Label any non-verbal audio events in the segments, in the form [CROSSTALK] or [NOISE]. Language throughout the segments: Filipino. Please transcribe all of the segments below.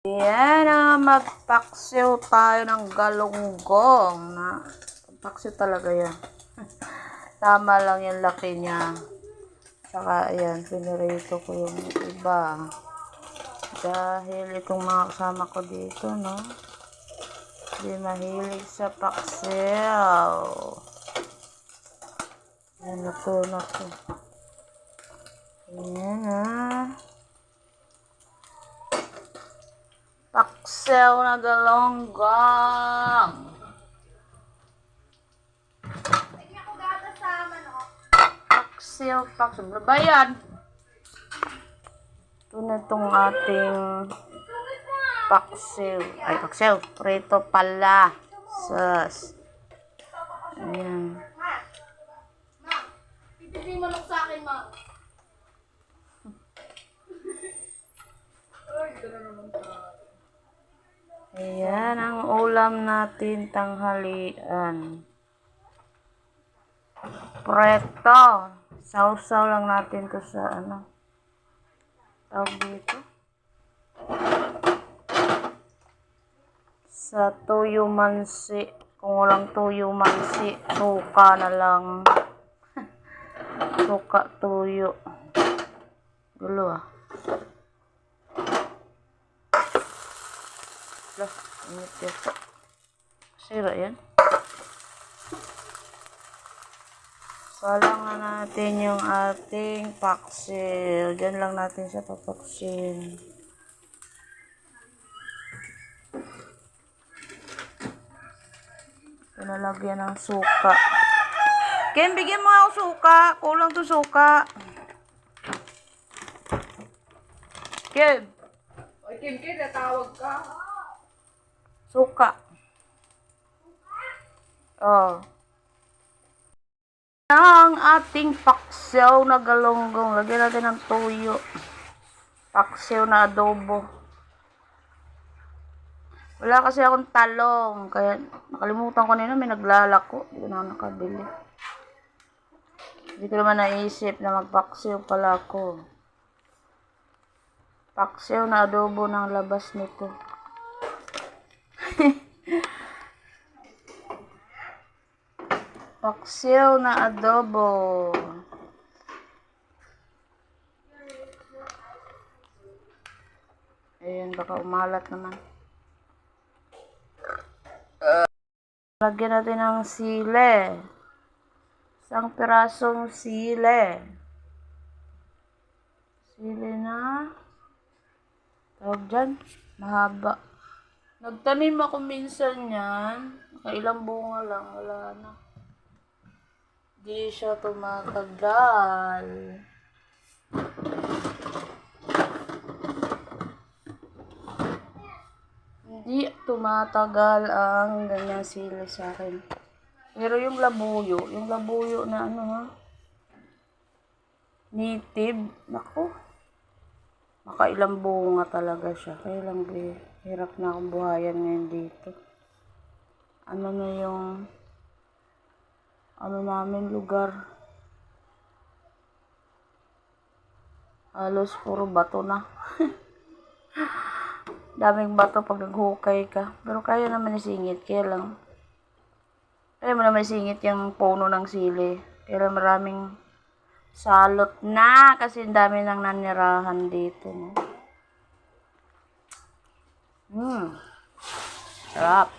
Yan na, magpaksiw tayo ng galunggong. Na, talaga yan. [LAUGHS] Tama lang yung laki niya. Saka, ayan, pinirito ko yung iba. Dahil itong mga kasama ko dito, no? Hindi mahilig sa paksiw. Ayan, luto na to. Ayan, ah. Paksiw na galonggong. Paksiw, paksiw. Ano ba yan? Ito na itong ating paksiw. Ay, paksiw. Prito pala. Sus. Ayan. Pipili manok sa akin, ma. [LAUGHS] Ayan ang ulam natin tanghalian. Preto. Sausaw lang natin to sa ano. Tawag dito. Sa tuyo mansi. Kung walang tuyo mansi, suka na lang. [LAUGHS] suka tuyo. Gulo ah. Lah, init yan. Sira yan. Salang na natin yung ating paksil. Diyan lang natin siya papaksil. Pinalagyan ng suka. Ken, bigyan mo ako suka. Kulang to suka. Ken, Oy, Kim Kim, natawag ka. Suka. Oh. Ang ating paksiw na galonggong. Lagyan natin ng tuyo. Paksiw na adobo. Wala kasi akong talong. Kaya nakalimutan ko nila may naglalako. Hindi ko na nakabili. Hindi ko naman naisip na magpaksiw pala ako. Paksiw na adobo ng labas nito. Paksiw na adobo. Ayan, baka umalat naman. Lagyan natin ng sile. Isang pirasong sile. Sile na. Tawag dyan. Mahaba. Nagtanim ako minsan yan. Nakailang bunga lang. Wala na. Di siya tumatagal. Hindi tumatagal ang ganyan sila sa akin. Pero yung labuyo, yung labuyo na ano ha, native, nako, makailang bunga talaga siya. Kaya lang be, hirap na akong buhayan ngayon dito. Ano na yung, ano namin lugar. Halos puro bato na. [LAUGHS] Daming bato pag naghukay ka. Pero kaya naman isingit. Kaya lang, kaya mo naman isingit yung puno ng sili. Lang maraming salot na. Kasi dami nang nanirahan dito. No? Hmm. Sarap.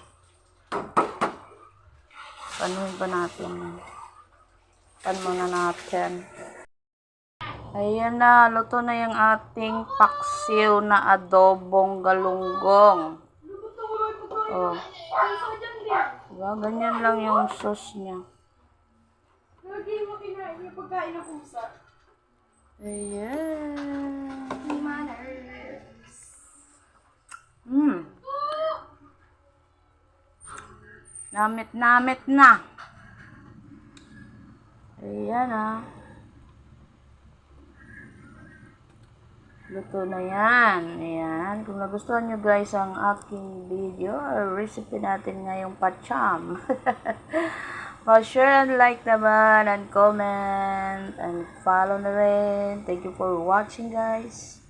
Panuhin pa natin. Pan muna natin. Ayan na, luto na yung ating paksiw na adobong galunggong. Oh. Diba? Ganyan lang yung sauce niya. Lagi mo kinain yung pagkain ng pusa. Ayan. Manners. Hmm. Namit-namit na. Ayan ah. Luto na yan. Ayan. Kung nagustuhan nyo guys ang aking video or recipe natin ngayong pacham. [LAUGHS] Pa-share and like naman and comment and follow na rin. Thank you for watching guys.